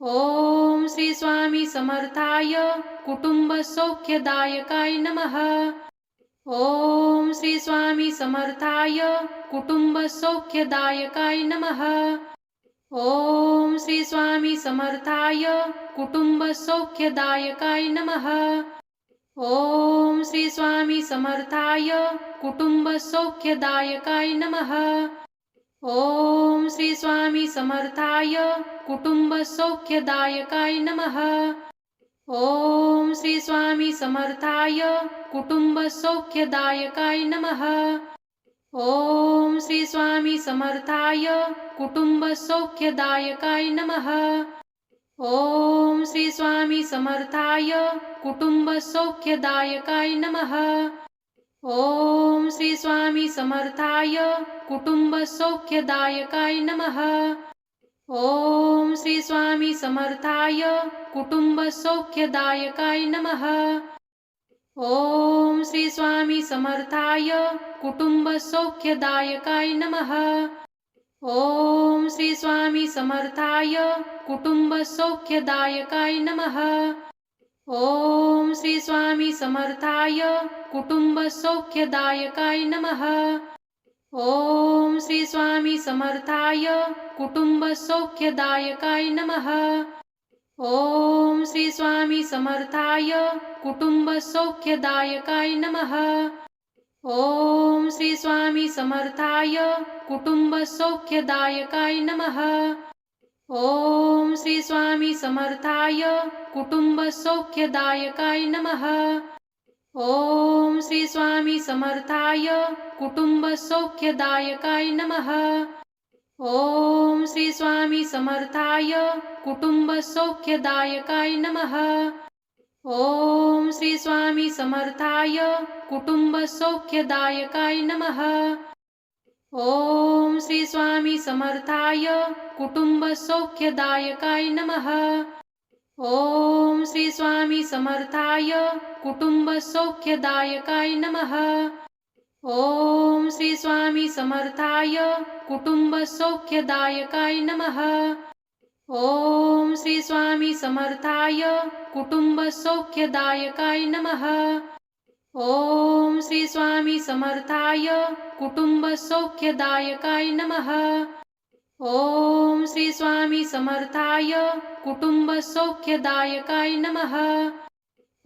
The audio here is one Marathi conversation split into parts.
ओम श्री स्वामी समर्थाय कुटुंब सौख्यदायकाय नमः। ओम श्री स्वामी समर्थाय कुटुंब सौख्यदायकाय नमः। ओम श्री स्वामी समर्थाय कुटुंब सौख्यदायकाय नमः। ओम श्री स्वामी समर्थाय कुटुंब सौख्यदायकाय नमः। ओम श्री स्वामी समर्थाय कुटुंब सौख्यदायकाय नमः। ओम श्री स्वामी समर्थाय कुटुंब सौख्यदायकाय नमः। ओम श्री स्वामी समर्थाय कुटुंब सौख्यदायकाय नमः। ओम श्री स्वामी समर्थाय कुटुंब सौख्यदायकाय नमः। ओम श्री स्वामी समर्थाय कुटुंब सौख्यदायकाय नमः। ओम श्री स्वामी समर्थाय कुटुंब सौख्यदायकाय नमः। ओम श्री स्वामी समर्थाय कुटुंब सौख्यदायकाय नमः। ओम श्री स्वामी समर्थाय कुटुंब सौख्यदायकाय नमः। ओम श्री स्वामी समर्थाय कुटुंब सौख्यदायकाय नमः। ओम श्री स्वामी समर्थाय कुटुंब सौख्यदायकाय नमः। ओम श्री स्वामी समर्थाय कुटुंब सौख्यदायकाय नमः। ओम श्री स्वामी समर्थाय कुटुंब सौख्यदायकाय नमः। ओम श्री स्वामी समर्थाय कुटुंब सौख्यदायकाय नमः। ओम श्री स्वामी समर्थाय कुटुंब सौख्यदायकाय नमः। ओम श्री स्वामी समर्थाय कुटुंब सौख्यदायकाय नमः। ओम श्री स्वामी समर्थाय कुटुंब सौख्यदायकाय नमः। ओम श्री स्वामी समर्थाय कुटुंब सौख्यदायकाय नमः। ओम श्री स्वामी समर्थाय कुटुंब सौख्यदायकाय नमः। ओम श्री स्वामी समर्थाय कुटुंब सौख्यदायकाय नमः। ओम श्री स्वामी समर्थाय कुटुंब सौख्यदायकाय नमः। ओम श्री स्वामी समर्थाय कुटुंब सौख्यदायकाय नमः। ओम श्री स्वामी समर्थाय कुटुंब सौख्यदायकाय नमः।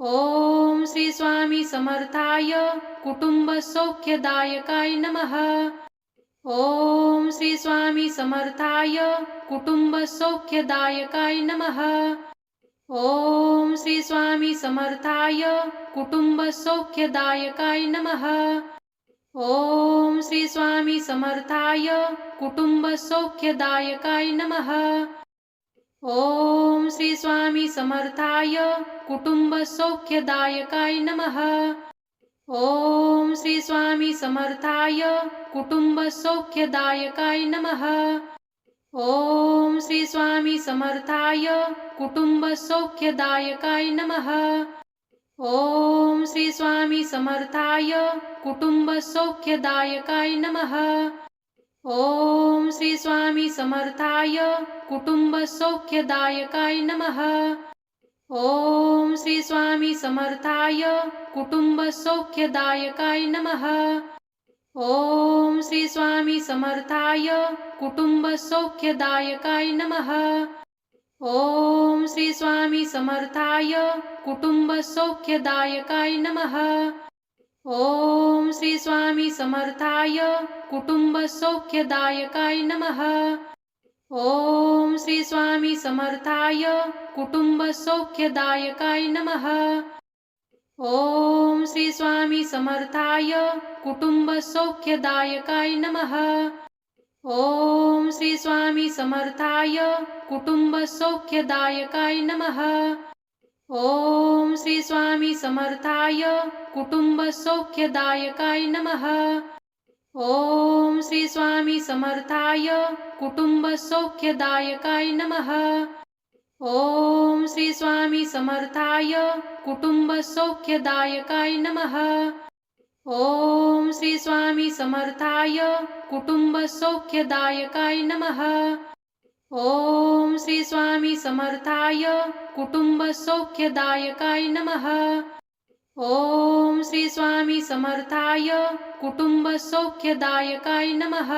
ओम श्री स्वामी समर्थाय कुटुंब सौख्यदायकाय नमः। ओम श्री स्वामी समर्थाय कुटुंब सौख्यदायकाय नमः। ओम श्री स्वामी समर्थाय कुटुंब सौख्यदायकाय नमः। ओम श्री स्वामी समर्थाय कुटुंब सौख्यदायकाय नमः. ओम श्री स्वामी समर्थाय कुटुंब सौख्यदायकाय नमः. ओम श्री स्वामी समर्थाय कुटुंब सौख्यदायकाय नमः. ओम श्री स्वामी समर्थाय कुटुंब सौख्यदायकाय नमः. ओम श्री स्वामी समर्थाय कुटुंब सौख्यदायकाय नमः। ओम श्री स्वामी समर्थाय कुटुंब सौख्यदायकाय नमः। ओम श्री स्वामी समर्थाय कुटुंब सौख्यदायकाय नमः। ओम श्री स्वामी समर्थाय कुटुंब सौख्यदायकाय नमः। ओम श्री स्वामी समर्थाय कुटुंब सौख्यदायकाय नमः। ओम श्री स्वामी समर्थाय कुटुंब सौख्यदायकाय नमः। ओम श्री स्वामी समर्थाय कुटुंब सौख्यदायकाय नमः। ओम श्री स्वामी समर्थाय कुटुंब सौख्यदायकाय नमः। ओम श्री स्वामी समर्थाय कुटुंब सौख्यदायकाय नमः। ओम श्री स्वामी समर्थाय कुटुंब सौख्यदायकाय नमः। ओम श्री स्वामी समर्थाय कुटुंब सौख्यदायकाय नमः। ओम श्री स्वामी समर्थाय कुटुंब सौख्यदायकाय नमः। ओम श्री स्वामी समर्थाय कुटुंब सौख्यदायकाय नमः। ओम श्री स्वामी समर्थाय कुटुंब सौख्यदायकाय नमः। ओम श्री स्वामी समर्थाय कुटुंब सौख्यदायकाय नमः।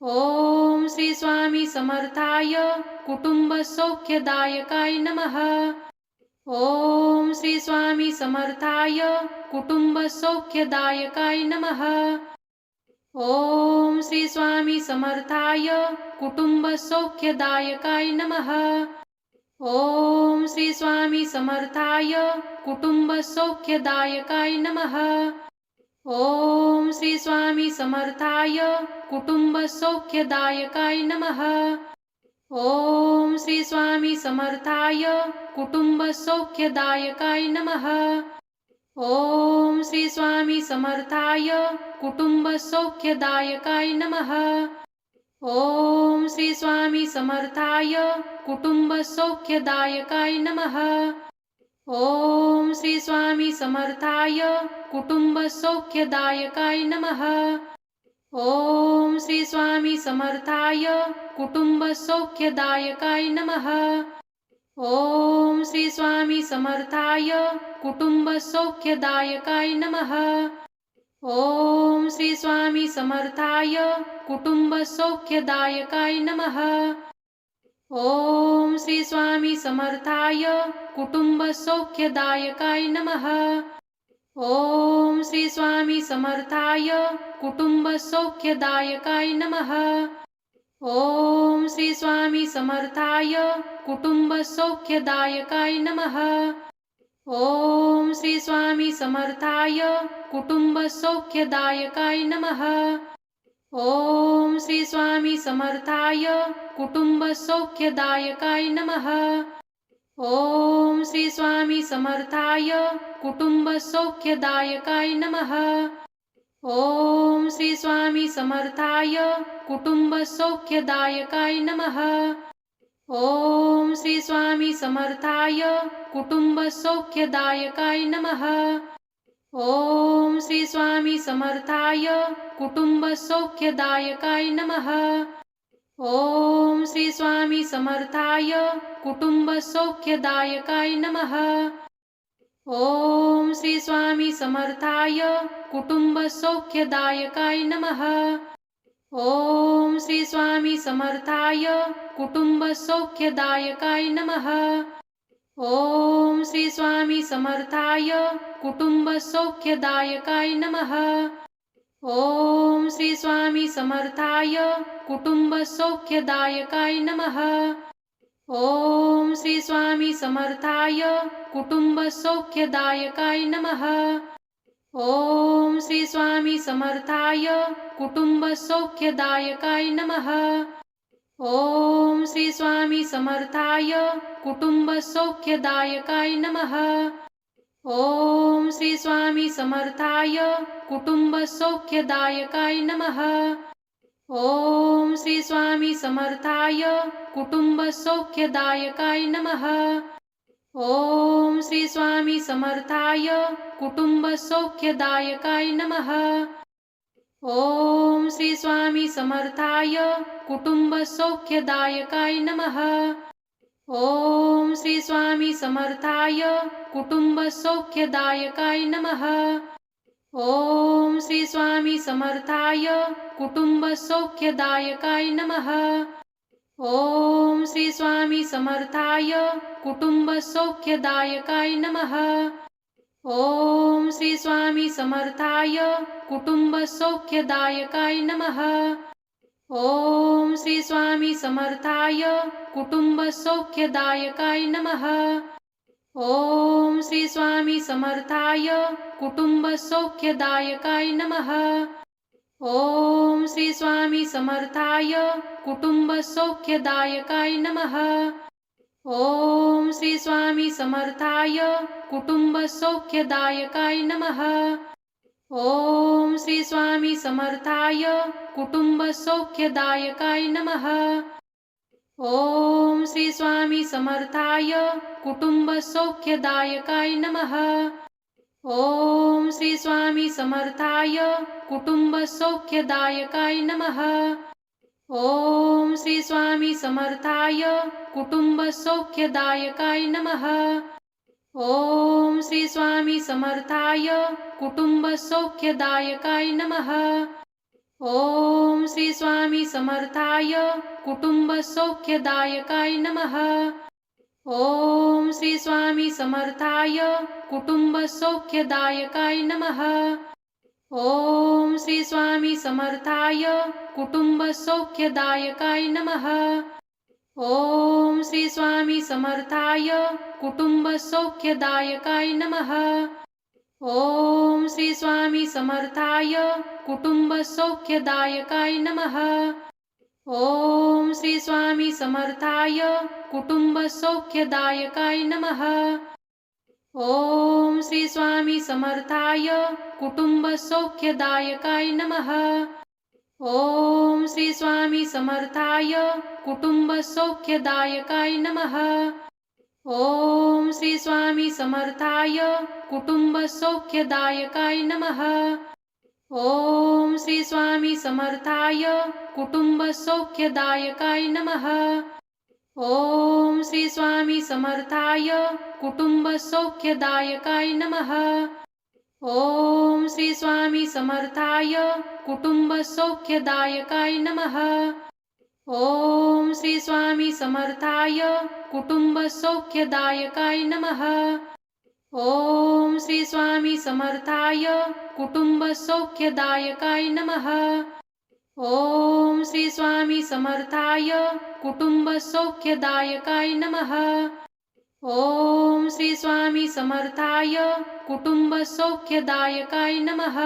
ओम श्री स्वामी समर्थाय कुटुंब सौख्यदायकाय नमः। ओम श्री स्वामी समर्थाय कुटुंब सौख्यदायकाय नमः। ओम श्री स्वामी समर्थाय कुटुंब सौख्यदायकाय नमः। ओम श्री स्वामी समर्थाय कुटुंब सौख्यदायकाय नमः. ओम श्री स्वामी समर्थाय कुटुंब सौख्यदायकाय नमः. ओम श्री स्वामी समर्थाय कुटुंब सौख्यदायकाय नमः. ओम श्री स्वामी समर्थाय कुटुंब सौख्यदायकाय नमः. ओम श्री स्वामी समर्थाय कुटुंब सौख्यदायकाय नमः. ओम श्री स्वामी समर्थाय कुटुंब सौख्यदायकाय नमः. ओम श्री स्वामी समर्थाय कुटुंब सौख्यदायकाय नमः. ओम श्री स्वामी समर्थाय कुटुंब सौख्यदायकाय नमः. ओम श्री स्वामी समर्थाय कुटुंब सौख्यदायकाय नमः। ओम श्री स्वामी समर्थाय कुटुंब सौख्यदायकाय नमः। ओम श्री स्वामी समर्थाय कुटुंब सौख्यदायकाय नमः। ओम श्री स्वामी समर्थाय कुटुंब सौख्यदायकाय नमः। ओम श्री स्वामी समर्थाय कुटुंब सौख्यदायकाय नमः। ओम श्री स्वामी समर्थाय कुटुंब सौख्यदायकाय नमः। ओम श्री स्वामी समर्थाय कुटुंब सौख्यदायकाय नमः। ओम श्री स्वामी समर्थाय कुटुंब सौख्यदायकाय नमः। ओम श्री स्वामी समर्थाय कुटुंब सौख्यदायकाय नमः। ओम श्री स्वामी समर्थाय कुटुंब सौख्यदायकाय नमः। ओम श्री स्वामी समर्थाय कुटुंब सौख्यदायकाय नमः। ओम श्री स्वामी समर्थाय कुटुंब सौख्यदायकाय नमः। ओम श्री स्वामी समर्थाय कुटुंब सौख्यदायकाय नमः। ओम श्री स्वामी समर्थाय कुटुंब सौख्यदायकाय नमः। ओम श्री स्वामी समर्थाय कुटुंब सौख्यदायकाय नमः। ओम श्री स्वामी समर्थाय कुटुंब सौख्यदायकाय नमः। ओम श्री स्वामी समर्थाय कुटुंब सौख्यदायकाय नमः। ओम श्री स्वामी समर्थाय कुटुंब सौख्यदायकाय नमः। ओम श्री स्वामी समर्थाय कुटुंब सौख्यदायकाय नमः। ओम श्री स्वामी समर्थाय कुटुंब सौख्यदायकाय नमः। ओम श्री स्वामी समर्थाय कुटुंब सौख्यदायकाय नमः। ओम श्री स्वामी समर्थाय कुटुंब सौख्यदायकाय नमः। ओम श्री स्वामी समर्थाय कुटुंब सौख्यदायकाय नमः। ओम श्री स्वामी समर्थाय कुटुंब सौख्यदायकाय नमः। ओम श्री स्वामी समर्थाय कुटुंब सौख्यदायकाय नमः। ओम श्री स्वामी समर्थाय कुटुंब सौख्यदायकाय नमः। ओम श्री स्वामी समर्थाय कुटुंब सौख्यदायकाय नमः। ओम श्री स्वामी समर्थाय कुटुंब सौख्यदायकाय नमः। ओम श्री स्वामी समर्थाय कुटुंब सौख्यदायकाय नमः। ओम श्री स्वामी समर्थाय कुटुंब सौख्यदायकाय नमः। ओम श्री स्वामी समर्थाय कुटुंब सौख्यदायकाय नमः। ओम श्री स्वामी समर्थाय कुटुंब सौख्यदायकाय नमः। ओम श्री स्वामी समर्थाय कुटुंब सौख्यदायकाय नमः। ओम श्री स्वामी समर्थाय कुटुंब सौख्यदायकाय नमः। ओम श्री स्वामी समर्थाय कुटुंब सौख्यदायकाय नमः। ओम श्री स्वामी समर्थाय कुटुंब सौख्यदायकाय नमः। ओम श्री स्वामी समर्थाय कुटुंब सौख्यदायकाय नमः। ओम श्री स्वामी समर्थाय कुटुंब सौख्यदायकाय नमः। ओम श्री स्वामी समर्थाय कुटुंब सौख्यदायकाय नमः। ओम श्री स्वामी समर्थाय कुटुंब सौख्यदायकाय नमः। ओम श्री स्वामी समर्थाय कुटुंब सौख्यदायकाय नमः। ओम श्री स्वामी समर्थाय कुटुंब सौख्यदायकाय नमः। ओम श्री स्वामी समर्थाय कुटुंब सौख्यदायकाय नमः. ओम श्री स्वामी समर्थाय कुटुंब सौख्यदायकाय नमः. ओम श्री स्वामी समर्थाय कुटुंब सौख्यदायकाय नमः. ओम श्री स्वामी समर्थाय कुटुंब सौख्यदायकाय नमः. ओम श्री स्वामी समर्थाय कुटुंब सौख्यदायकाय नमः। ओम श्री स्वामी समर्थाय कुटुंब सौख्यदायकाय नमः। ओम श्री स्वामी समर्थाय कुटुंब सौख्यदायकाय नमः। ओम श्री स्वामी समर्थाय कुटुंब सौख्यदायकाय नमः। ओम श्री स्वामी समर्थाय कुटुंब सौख्यदायकाय नमः.